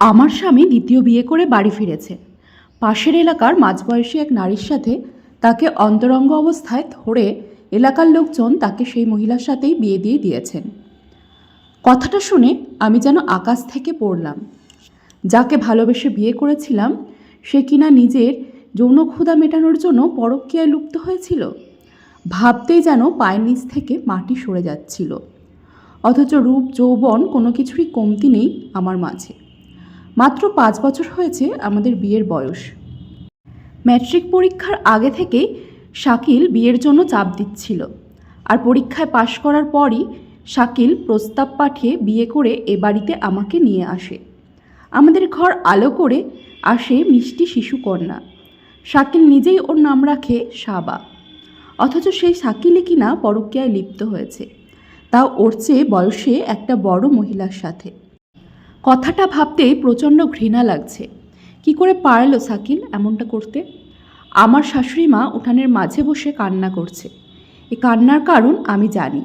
আমার স্বামী দ্বিতীয় বিয়ে করে বাড়ি ফিরেছে। পাশের এলাকার মাঝবয়সী এক নারীর সাথে তাকে অন্তরঙ্গ অবস্থায় ধরে এলাকার লোকজন তাকে সেই মহিলার সাথেই বিয়ে দিয়ে দিয়েছেন। কথাটা শুনে আমি যেন আকাশ থেকে পড়লাম। যাকে ভালোবেসে বিয়ে করেছিলাম, সে কিনা নিজের যৌন ক্ষুধা মেটানোর জন্য পরকীয়ায় লুপ্ত হয়েছিল? ভাবতেই যেন পায়ের নিচ থেকে মাটি সরে যাচ্ছিল। অথচ রূপ, যৌবন কোনো কিছুরই কমতি নেই আমার মাঝে। মাত্র পাঁচ বছর হয়েছে আমাদের বিয়ের বয়স। ম্যাট্রিক পরীক্ষার আগে থেকেই শাকিল বিয়ের জন্য চাপ দিচ্ছিল। আর পরীক্ষায় পাশ করার পরই শাকিল প্রস্তাব পাঠিয়ে বিয়ে করে এ বাড়িতে আমাকে নিয়ে আসে। আমাদের ঘর আলো করে আসে মিষ্টি শিশুকন্যা শাকিল নিজেই ওর নাম রাখে সাবা। অথচ সেই শাকিলই কিনা পরকীয়ায় লিপ্ত হয়েছে। তাও ওর চেয়ে বয়সে একটা বড় মহিলার সাথে। কথাটা ভাবতেই প্রচণ্ড ঘৃণা লাগছে। কি করে পারল শাকিল এমনটা করতে? আমার শাশুড়ি মা উঠানের মাঝে বসে কান্না করছে। এ কান্নার কারণ আমি জানি।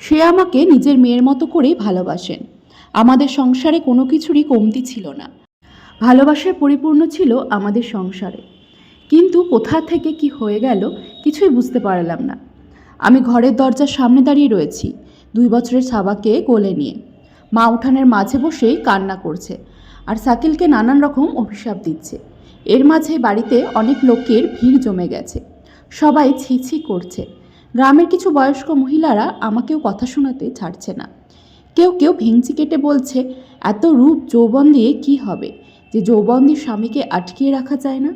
সে আমাকে নিজের মেয়ের মতো করেই ভালোবাসেন। আমাদের সংসারে কোনো কিছুরই কমতি ছিল না। ভালোবাসায় পরিপূর্ণ ছিল আমাদের সংসারে। কিন্তু কোথা থেকে কি হয়ে গেল কিছুই বুঝতে পারলাম না। আমি ঘরের দরজার সামনে দাঁড়িয়ে রয়েছি। দুই বছরের সাবাকে কোলে নিয়ে। মা উঠানের মাঝে বসেই কান্না করছে আর সাকিলকে নানান রকম অভিশাপ দিচ্ছে। এর মাঝে বাড়িতে অনেক লোকের ভিড় জমে গেছে। সবাই ছি ছি করছে। গ্রামের কিছু বয়স্ক মহিলারা আমাকেও কথা শোনাতে ছাড়ছে না। কেউ কেউ ভেংচি কেটে বলছে, এত রূপ যৌবন দিয়ে কি হবে? যে যৌবন দিয়ে স্বামীকে আটকিয়ে রাখা যায় না?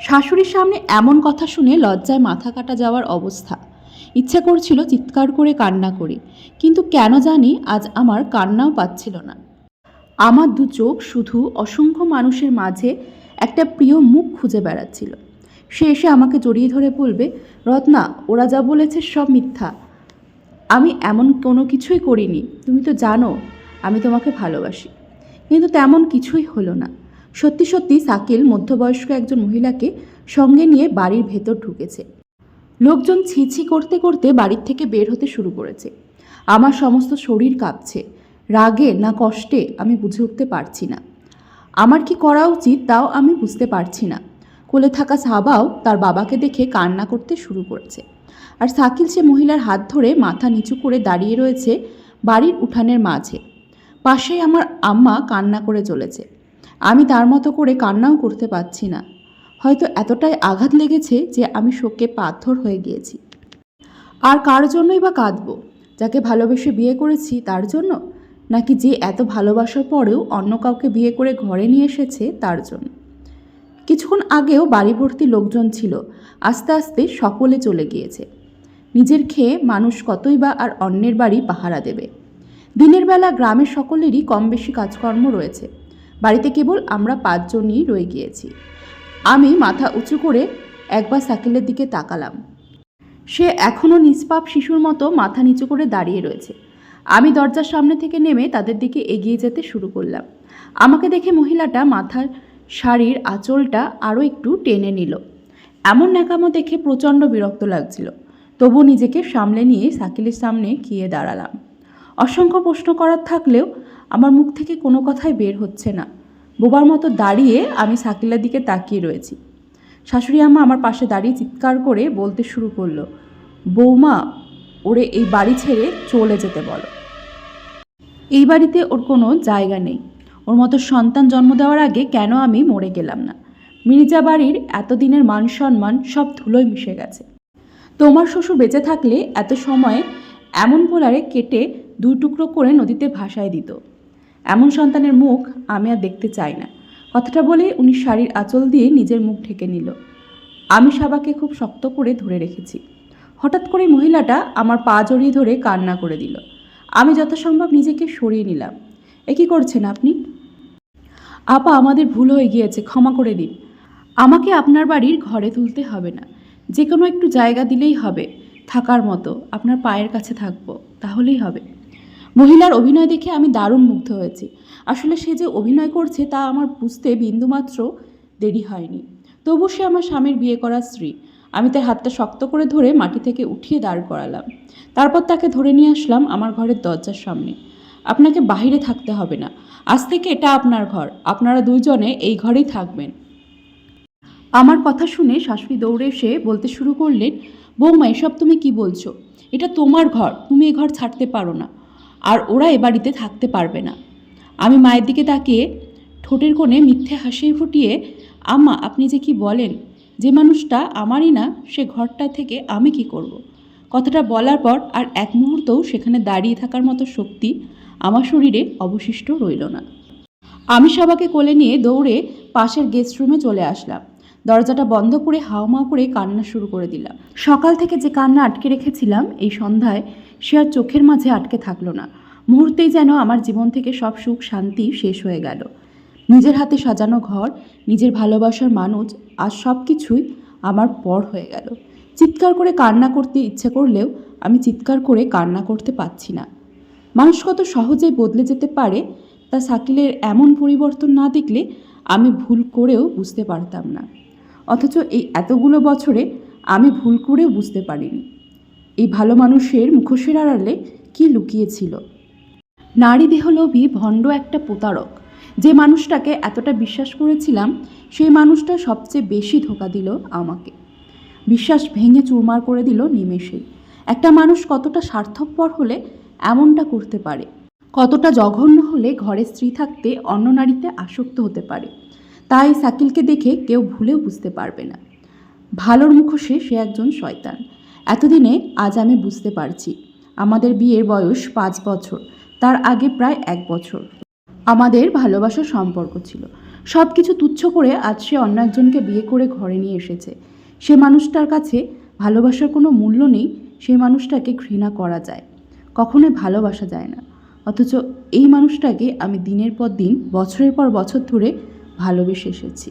শাশুড়ির সামনে এমন কথা শুনে লজ্জায় মাথা কাটা যাওয়ার অবস্থা। ইচ্ছা করছিল চিৎকার করে কান্না করি, কিন্তু কেন জানি আজ আমার কান্নাও পাচ্ছিল না। আমার দু চোখ শুধু অসংখ্য মানুষের মাঝে একটা প্রিয় মুখ খুঁজে বেড়াচ্ছিল। সে এসে আমাকে জড়িয়ে ধরে বলবে, রত্না, ওরা যা বলেছে সব মিথ্যা। আমি এমন কোনো কিছুই করিনি, তুমি তো জানো, আমি তোমাকে ভালোবাসি। কিন্তু তেমন কিছুই হলো না। সত্যি সত্যি সাকিল মধ্যবয়স্ক একজন মহিলাকে সঙ্গে নিয়ে বাড়ির ভেতর ঢুকেছে। লোকজন ছিছি করতে করতে বাড়ির থেকে বের হতে শুরু করেছে। আমার সমস্ত শরীর কাঁপছে। রাগে না কষ্টে আমি বুঝে উঠতে পারছি না। আমার কি করা উচিত তাও আমি বুঝতে পারছি না। কোলে থাকা সাবাও তার বাবাকে দেখে কান্না করতে শুরু করেছে। আর সাকিল সে মহিলার হাত ধরে মাথা নিচু করে দাঁড়িয়ে রয়েছে বাড়ির উঠানের মাঝে। পাশেই আমার আম্মা কান্না করে চলেছে আমি তার মতো করে কান্নাও করতে পারছি না। হয়তো এতটাই আঘাত লেগেছে যে আমি শোকে পাথর হয়ে গিয়েছি। আর কার জন্যই বা কাঁদবো? যাকে ভালোবেসে বিয়ে করেছি তার জন্য? নাকি যে এত ভালোবাসার পরেও অন্য কাউকে বিয়ে করে ঘরে নিয়ে এসেছে তার জন্য? কিছুক্ষণ আগেও বাড়ি ভর্তি লোকজন ছিল, আস্তে আস্তে সকলে চলে গিয়েছে। নিজের খেয়ে মানুষ কতই বা আর অন্যের বাড়ি পাহারা দেবে? দিনের বেলা গ্রামের সকলেরই কম বেশি কাজকর্ম রয়েছে। বাড়িতে কেবল আমরা পাঁচজনই রয়ে গিয়েছি। আমি মাথা উঁচু করে একবার সাকিলের দিকে তাকালাম। সে এখনও নিষ্পাপ শিশুর মতো মাথা নিচু করে দাঁড়িয়ে রয়েছে। আমি দরজার সামনে থেকে নেমে তাদের দিকে এগিয়ে যেতে শুরু করলাম। আমাকে দেখে মহিলাটা মাথার শাড়ির আঁচলটা আরও একটু টেনে নিল। এমন ন্যাকামো দেখে প্রচণ্ড বিরক্ত লাগছিল। তবু নিজেকে সামলে নিয়ে সাকিলের সামনে গিয়ে দাঁড়ালাম। অসংখ্য প্রশ্ন করার থাকলেও আমার মুখ থেকে কোনো কথাই বের হচ্ছে না। বোবার মতো দাঁড়িয়ে আমি সাকিলের দিকে তাকিয়ে রয়েছি। শাশুড়ি আম্মা আমার পাশে দাঁড়িয়ে চিৎকার করে বলতে শুরু করল, বৌমা, ওরে এই বাড়ি ছেড়ে চলে যেতে বলো। এই বাড়িতে ওর কোনো জায়গা নেই। ওর মতো সন্তান জন্ম দেওয়ার আগে কেন আমি মরে গেলাম না? মির্জা বাড়ির এতদিনের মান সম্মান সব ধুলোয় মিশে গেছে। তোমার শ্বশুর বেঁচে থাকলে এত সময়ে এমন পোলারে কেটে দুই টুকরো করে নদীতে ভাসায় দিত। এমন সন্তানের মুখ আমি আর দেখতে চাই না। কথাটা বলে উনি শাড়ির আঁচল দিয়ে নিজের মুখ ঢেকে নিল। আমি সাবাকে খুব শক্ত করে ধরে রেখেছি। হঠাৎ করে মহিলাটা আমার পা জড়িয়ে ধরে কান্না করে দিল। আমি যথাসম্ভব নিজেকে সরিয়ে নিলাম। এ কী করছেন আপনি? আপা, আমাদের ভুল হয়ে গিয়েছে, ক্ষমা করে দিন। আমাকে আপনার বাড়ির ঘরে তুলতে হবে না। যে কোনো একটু জায়গা দিলেই হবে। থাকার মতো, আপনার পায়ের কাছে থাকব, তাহলেই হবে। মহিলার অভিনয় দেখে আমি দারুণ মুগ্ধ হয়েছি। আসলে সে যে অভিনয় করছে তা আমার বুঝতে বিন্দুমাত্র দেরি হয়নি। তবু সে আমার স্বামীর বিয়ে করা স্ত্রী। আমি তার হাতটা শক্ত করে ধরে মাটি থেকে উঠিয়ে দাঁড় করালাম। তারপর তাকে ধরে নিয়ে আসলাম আমার ঘরের দরজার সামনে। আপনাকে বাইরে থাকতে হবে না। আজ থেকে এটা আপনার ঘর। আপনারা দুইজনে এই ঘরেই থাকবেন। আমার কথা শুনে শাশুড়ি দৌড়ে এসে বলতে শুরু করলেন, বৌমা, এসব তুমি কি বলছো? এটা তোমার ঘর। তুমি এ ঘর ছাড়তে পারো না। আর ওরা এ বাড়িতে থাকতে পারবে না। আমি মায়ের দিকে তাকিয়ে ঠোঁটের কোণে মিথ্যে হাসি ফুটিয়ে, আম্মা, আপনি যে কি বলেন? যে মানুষটা আমারই না, সে ঘরটা থেকে আমি কি করব। কথাটা বলার পর আর এক মুহূর্তও সেখানে দাঁড়িয়ে থাকার মতো শক্তি আমার শরীরে অবশিষ্ট রইল না। আমি সবাকে কোলে নিয়ে দৌড়ে পাশের গেস্ট রুমে চলে আসলাম। দরজাটা বন্ধ করে হাওমাও করে কান্না শুরু করে দিলাম। সকাল থেকে যে কান্না আটকে রেখেছিলাম এই সন্ধ্যায় সে আর চোখের মাঝে আটকে থাকল না। মুহূর্তেই যেন আমার জীবন থেকে সব সুখ, শান্তি শেষ হয়ে গেল। নিজের হাতে সাজানো ঘর, নিজের ভালোবাসার মানুষ আর সব কিছুই আমার পর হয়ে গেল। চিৎকার করে কান্না করতে ইচ্ছে করলেও আমি চিৎকার করে কান্না করতে পারছি না। মানুষ কত সহজেই বদলে যেতে পারে তা সাকিলের এমন পরিবর্তন না দেখলে আমি ভুল করেও বুঝতে পারতাম না। অথচ এই এতগুলো বছরে আমি ভুল করেও বুঝতে পারিনি। এই ভালো মানুষের মুখোশের আড়ালে কী লুকিয়েছিল? নারী দেহলোভী, ভণ্ড একটা প্রতারক। যে মানুষটাকে এতটা বিশ্বাস করেছিলাম, সেই মানুষটা সবচেয়ে বেশি ধোকা দিল আমাকে। বিশ্বাস ভেঙে চুরমার করে দিল নিমেষেই একটা মানুষ কতটা স্বার্থপর হলে এমনটা করতে পারে? কতটা জঘন্য হলে ঘরে স্ত্রী থাকতে অন্য নারীতে আসক্ত হতে পারে? তাই সাকিলকে দেখে কেউ ভুলেও বুঝতে পারবে না। ভালোর মুখোশে সে একজন শয়তান। এতদিনে আজ আমি বুঝতে পারছি, আমাদের বিয়ের বয়স পাঁচ বছর, তার আগে প্রায় এক বছর। আমাদের ভালোবাসার সম্পর্ক ছিল। সব কিছু তুচ্ছ করে আজ সে অন্য একজনকে বিয়ে করে ঘরে নিয়ে এসেছে। সে মানুষটার কাছে ভালোবাসার কোনো মূল্য নেই, সেই মানুষটাকে ঘৃণা করা যায়। কখনোই ভালোবাসা যায় না। অথচ এই মানুষটাকে আমি দিনের পর দিন, বছরের পর বছর ধরে ভালোবেসে এসেছি।